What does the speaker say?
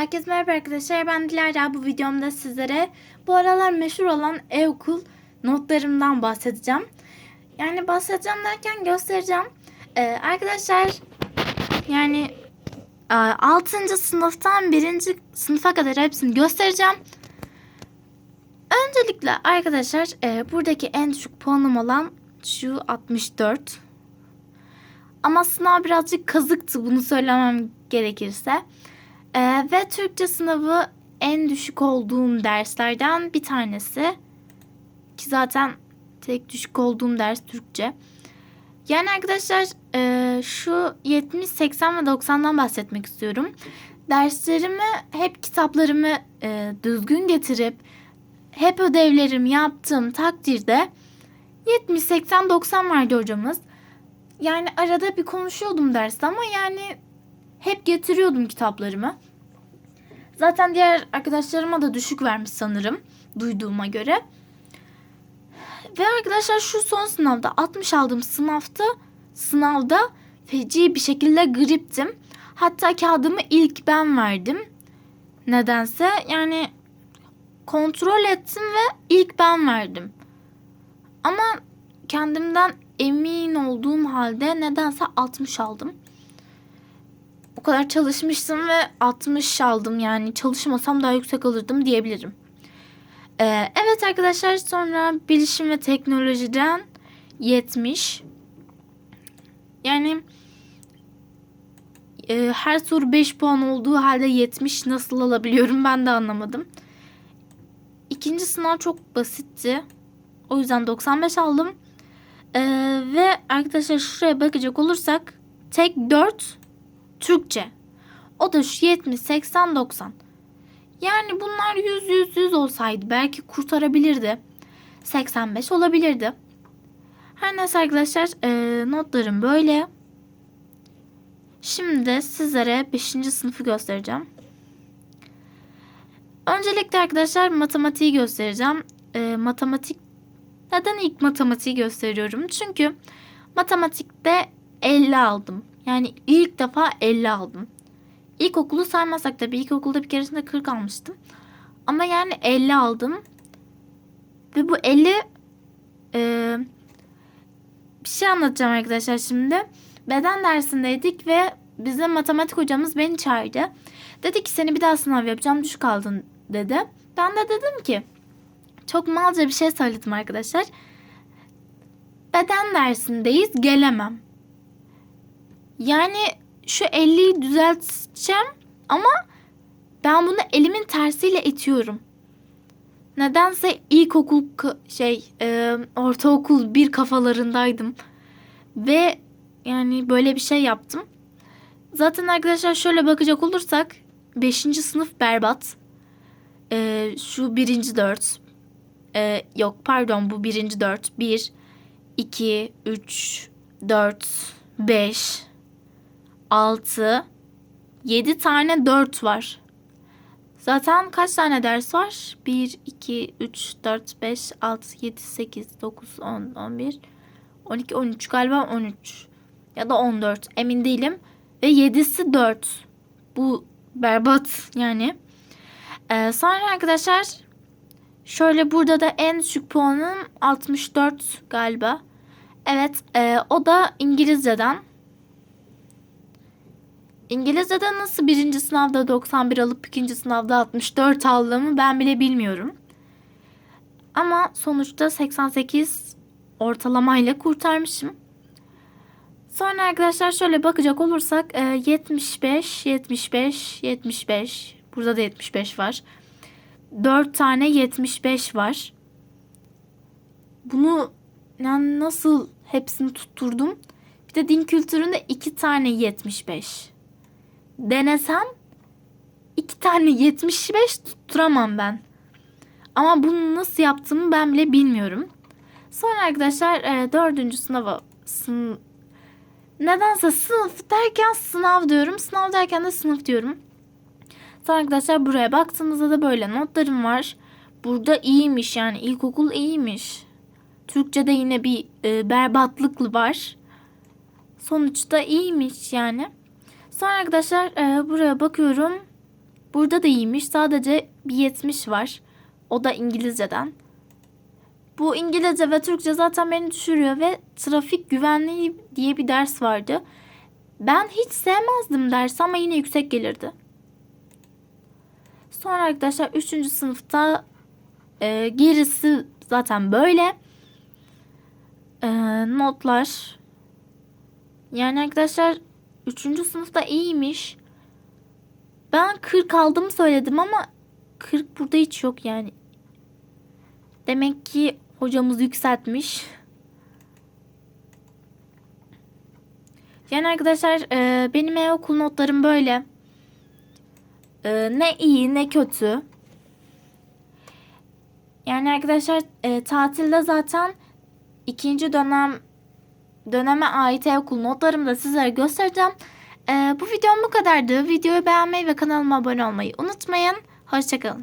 Herkese merhaba arkadaşlar. Ben Dilara. Bu videomda sizlere bu aralar meşhur olan e-okul notlarımdan bahsedeceğim. Yani bahsedeceğim derken göstereceğim. Ee, arkadaşlar yani 6. sınıftan 1. sınıfa kadar hepsini göstereceğim. Öncelikle arkadaşlar e, buradaki en düşük puanım olan şu 64. Ama sınav birazcık kazıktı bunu söylemem gerekirse. Ee, ve Türkçe sınavı en düşük olduğum derslerden bir tanesi. Ki zaten tek düşük olduğum ders Türkçe. Yani arkadaşlar e, şu 70, 80 ve 90'dan bahsetmek istiyorum. Derslerimi hep kitaplarımı e, düzgün getirip hep ödevlerimi yaptığım takdirde 70, 80, 90 vardı hocamız. Yani arada bir konuşuyordum derste ama yani hep getiriyordum kitaplarımı. Zaten diğer arkadaşlarıma da düşük vermiş sanırım duyduğuma göre. Ve arkadaşlar şu son sınavda 60 aldığım sınavda sınavda feci bir şekilde griptim. Hatta kağıdımı ilk ben verdim. Nedense yani kontrol ettim ve ilk ben verdim. Ama kendimden emin olduğum halde nedense 60 aldım. O kadar çalışmıştım ve 60 aldım yani çalışmasam daha yüksek alırdım diyebilirim. Ee, evet arkadaşlar sonra bilişim ve teknolojiden 70. Yani e, her soru 5 puan olduğu halde 70 nasıl alabiliyorum ben de anlamadım. İkinci sınav çok basitti. O yüzden 95 aldım. Ee, ve arkadaşlar şuraya bakacak olursak tek 4 Türkçe. O da şu 70, 80, 90. Yani bunlar 100, 100, 100 olsaydı belki kurtarabilirdi. 85 olabilirdi. Her neyse arkadaşlar e, notlarım böyle. Şimdi sizlere 5. sınıfı göstereceğim. Öncelikle arkadaşlar matematiği göstereceğim. E, matematik neden ilk matematiği gösteriyorum? Çünkü matematikte 50 aldım. Yani ilk defa 50 aldım. İlkokulu saymazsak tabii ilkokulda bir keresinde 40 almıştım. Ama yani 50 aldım. Ve bu 50 e, bir şey anlatacağım arkadaşlar şimdi. Beden dersindeydik ve bize matematik hocamız beni çağırdı. Dedi ki seni bir daha sınav yapacağım düşük aldın dedi. Ben de dedim ki çok malca bir şey söyledim arkadaşlar. Beden dersindeyiz gelemem. Yani şu 50'yi düzelteceğim ama ben bunu elimin tersiyle itiyorum. Nedense ilkokul şey e, ortaokul bir kafalarındaydım. Ve yani böyle bir şey yaptım. Zaten arkadaşlar şöyle bakacak olursak 5. sınıf berbat. E, şu birinci dört. E, yok pardon bu birinci dört. Bir, iki, üç, dört, beş, 6, 7 tane 4 var. Zaten kaç tane ders var? 1, 2, 3, 4, 5, 6, 7, 8, 9, 10, 11, 12, 13 galiba 13 ya da 14 emin değilim. Ve 7'si 4. Bu berbat yani. Ee, sonra arkadaşlar şöyle burada da en düşük puanım 64 galiba. Evet e, o da İngilizceden. İngilizce'de nasıl birinci sınavda 91 alıp ikinci sınavda 64 aldığımı ben bile bilmiyorum. Ama sonuçta 88 ortalamayla kurtarmışım. Sonra arkadaşlar şöyle bakacak olursak 75, 75, 75. Burada da 75 var. 4 tane 75 var. Bunu yani nasıl hepsini tutturdum? Bir de din kültüründe 2 tane 75 denesem iki tane 75 tutturamam ben. Ama bunu nasıl yaptığımı ben bile bilmiyorum. Sonra arkadaşlar e, dördüncü sınava sın nedense sınıf derken sınav diyorum. Sınav derken de sınıf diyorum. Sonra arkadaşlar buraya baktığımızda da böyle notlarım var. Burada iyiymiş yani ilkokul iyiymiş. Türkçe'de yine bir e, berbatlık var. Sonuçta iyiymiş yani. Sonra arkadaşlar e, buraya bakıyorum. Burada da iyiymiş. Sadece bir 70 var. O da İngilizceden. Bu İngilizce ve Türkçe zaten beni düşürüyor ve trafik güvenliği diye bir ders vardı. Ben hiç sevmezdim dersi ama yine yüksek gelirdi. Sonra arkadaşlar 3. sınıfta e, gerisi zaten böyle. E, notlar. Yani arkadaşlar 3. sınıfta iyiymiş. Ben 40 aldım söyledim ama 40 burada hiç yok yani. Demek ki hocamız yükseltmiş. Yani arkadaşlar e, benim e-okul notlarım böyle. E, ne iyi ne kötü. Yani arkadaşlar e, tatilde zaten ikinci dönem döneme ait e-okul notlarımı da sizlere göstereceğim. E, bu videom bu kadardı. Videoyu beğenmeyi ve kanalıma abone olmayı unutmayın. Hoşçakalın.